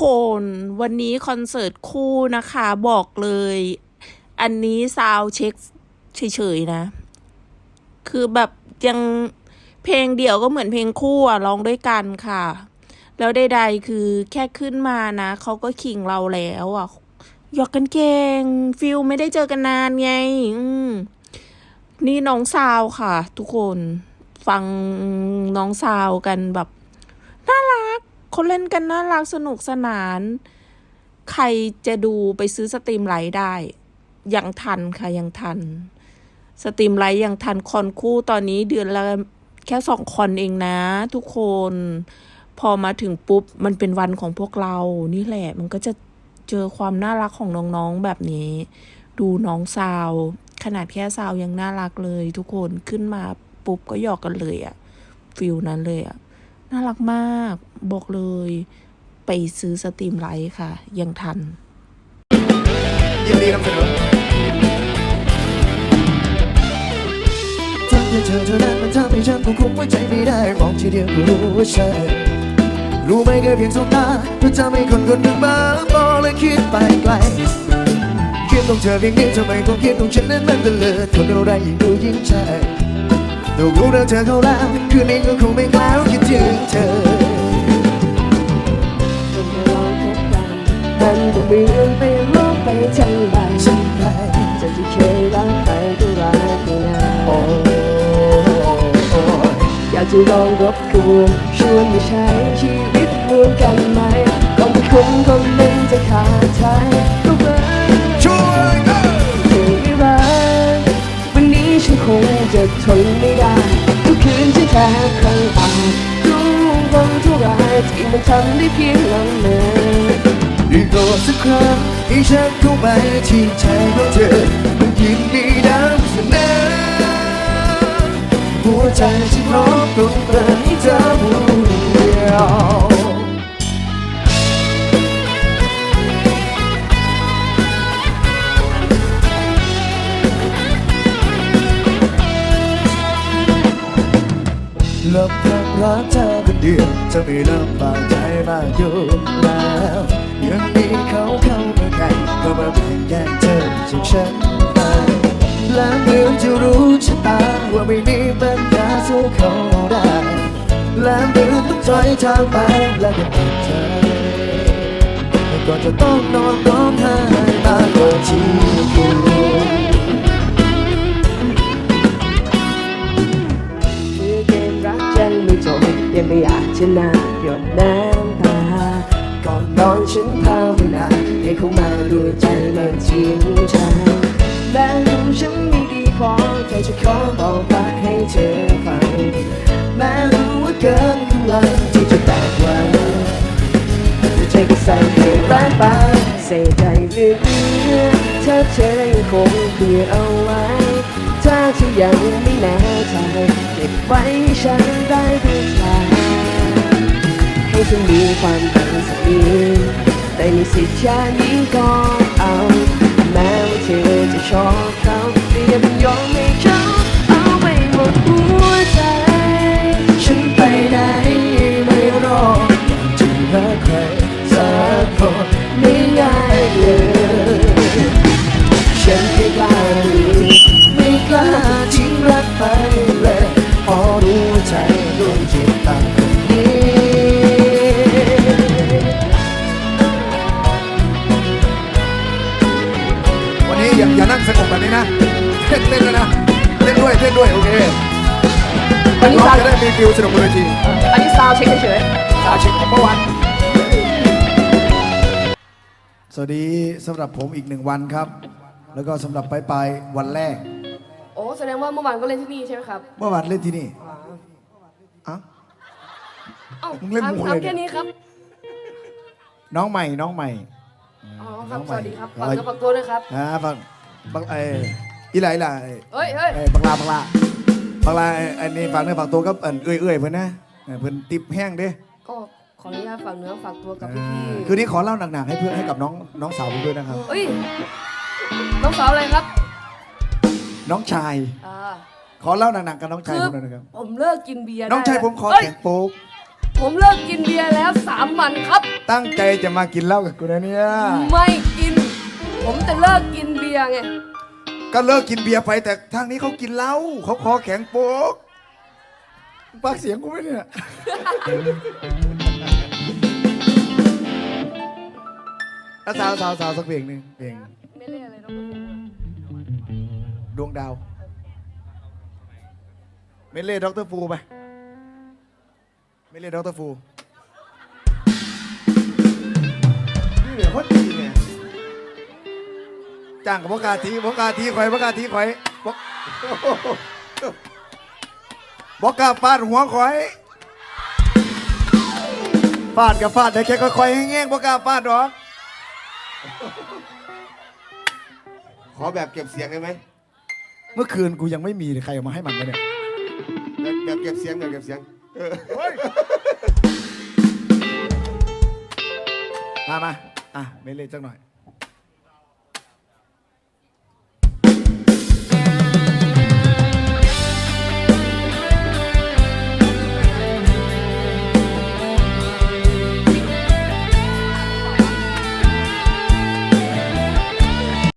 คนวันนี้คอนเสิร์ตคู่นะคะบอกเลย อันนี้ซาวเช็คเฉยๆนะ คือแบบยังเพลงเดี่ยวก็เหมือนเพลงคู่อะร้องด้วยกันค่ะ แล้วใดๆคือแค่ขึ้นมานะเขาก็ขิงเราแล้วอะหยอกกันเก่งฟิลไม่ได้เจอกันนานไงนี่น้องซาวค่ะ ทุกคนฟังน้องซาวกันแบบ รักคนเล่นกันน่ารักสนุกสนาน ใครจะดูไปซื้อสตรีมไลท์ได้ ยังทันค่ะยังทัน สตรีมไลท์ยังทันคอนคู่ตอนนี้เดือนละแค่สองคอนเองนะ ทุกคน พอมาถึงปุ๊บ มันเป็นวันของพวกเรา นี่แหละ มันก็จะเจอความน่ารักของน้องๆแบบนี้ ดูน้องซาว ขนาดแค่ซาวยังน่ารักเลย ทุกคนขึ้นมาปุ๊บก็หยอกกันเลยอะฟิลนั้นเลยอะน่ารักมาก บอกเลย ไปซื้อสตรีมไลท์ค่ะ ยังทัน ยินดีนำเสนอทำให้เธอเท่านั้นมันทำให้ฉันควบคุมหัวใจไม่ได้มองทีเดียวก็รู้ว่าใช่รู้ไหมแค่เพียงสบตาก็ทำให้คนคนหนึ่งบ้าบอและคิดไปไกลคิดต้องเธอเพียงนี้ทำไมความคิดของฉันนั้นมันเตลิดคนอะไรยิ่งดูยิ่งใช่ตัวรู้แล้วเธอเข้าแล้วคืนนี้ก็คงไม่กล้าคิดถึงเธอ มันก็เหมือนไปรอบไปทั้งใบฉันไปจากที่เคยรักใครก็รักไม่นานโอ้โอ้อยากจะลองรบกวนชวนมาใช้ชีวิตร่วมกันไหมก่อนที่คนคนหนึ่งจะขาดใจก็เบิร์ช่วยเธอไม่รักวันนี้ฉันคงจะทนไม่ได้ทุกคืนฉันแทบครั้งอาจรู้วันเท่าไรที่มันทำได้เพียงลังเมอ ได้โปรดสักครั้งให้ฉันเข้าไปที่ใจของเธอมันยินดีนำเสนอหัวใจฉันร้อมตรงเปิดให้เธอผู้เดียวลำพังรักเธอคนเดียวจะไม่ลำบากใจมากอยู่แล้ว ยังมีเขาเข้ามาใกล้ก็มาแบ่งแยกเธอจากฉันไปและเหมือนจะรู้ชะตาว่าไม่มีปัญญาสู้เขาได้และเหมือนต้องถอยทางไปและก็ตัดใจแต่ก่อนจะต้องนอนร้องไห้มากกว่าที่ควรคือเกมรักยังไม่จบยังไม่อยากจะนานหยดน้ำ อนนอนฉันภาวนาให้เขามาด้วยใจมันจริงใจแม้รู้ฉันไม่ดีพอใจจะขอบอกรักให้เธอฟังแม้รู้ว่าเกินกำลังที่จะแตกวันแต่ใจก็สั่นให้ร้ายไปเสียใจเหลือถ้าเธอยังคงเผื่อเอาไว้ถ้าเธอยังไม่แน่ใจเก็บไว้ฉันได้หรือเปล่า ให้ฉันมีความตั้งสักนิดแต่ในสิทธิ์แค่นี้ก็เอา มีฟิลสนุกบนเวทีอันนี้ซาวเช็คเฉยสาชิกของเมื่อวานสวัสดีสำหรับผมอีกหนึ่งวันครับ แล้วก็สำหรับปลายปลายๆวันแรก ๆโอ้แสดงว่าเมื่อวานก็เล่นที่นี่ใช่ไหมครับเมื่อวานเล่นที่นี่เอ้าเอ้ามึงเล่นหมูถามเลยเนี่ยแค่นี้ครับน้องใหม่น้องใหม่อ๋อครับน้องสใหม่วัสดีครับเอ่ฝากอเนื้อฝากตัวด้วยครับ อ่าฟังบังเอออีหลาอีหลาเอ้ยเฮ้ยเฮ้ยเอ้ยบังลาบังลา บังลาเอ้ยอันนี้ฝากเนื้อฝากตัวกับอันเอื้อยเอื้อยเพื่อนนะเออเพื่อนติบแห้งเด้ ก็ขออนุญาตฝากเนื้อฝากตัวกับพี่อ่าพี่คืนนี้ขอเล่าหนักๆให้เพื่อนให้กับน้องน้องสาวผมด้วยนะครับเฮ้ยน้องสาวอะไรครับน้องชาย อ่าขอเล่าหนักๆกับน้องชายคือผมหน่อยนะครับ ผมเลิกกินเบียร์น้องชายได้ผมขอเฮ้ยแข่งโป๊ก ผมเลิกกินเบียร์แล้วสามวันครับ ตั้งใจจะมากินเหล้ากับกูนะเนี่ย ไม่กิน ผมจะเลิกกินเบียร์ไง ก็เลิกกินเบียร์ไปแต่ทางนี้เขากินเหล้าเขาคอแข็งโป๊กปากเสียงกูไหมเนี่ย อะสาวสาวสาวสักเพลงหนึ่งเพลงไม่เล่นอะไรหรอกดวงดาวเมเล่ด็อกเตอร์ฟูไปเมเล่ด็อกเตอร์ฟู นี่เดี๋ยวเขาดีไง จ้างกับพกล้าทีพกล้าทีข่อยพกล้าทีข่อยบกบอกกล้าฟาดหัวข่อยฟาดกับฟาดได้แค่ค่อยๆแห้งๆบอกกล้าฟาดหรอกขอแบบเก็บเสียงได้ไหมเมื่อคืนกูยังไม่มีเลยใครเอามาให้มันไปเนี่ยแบบแบบเก็บเสียงแบบเก็บเสียงมามาอะเมเล่จังหน่อย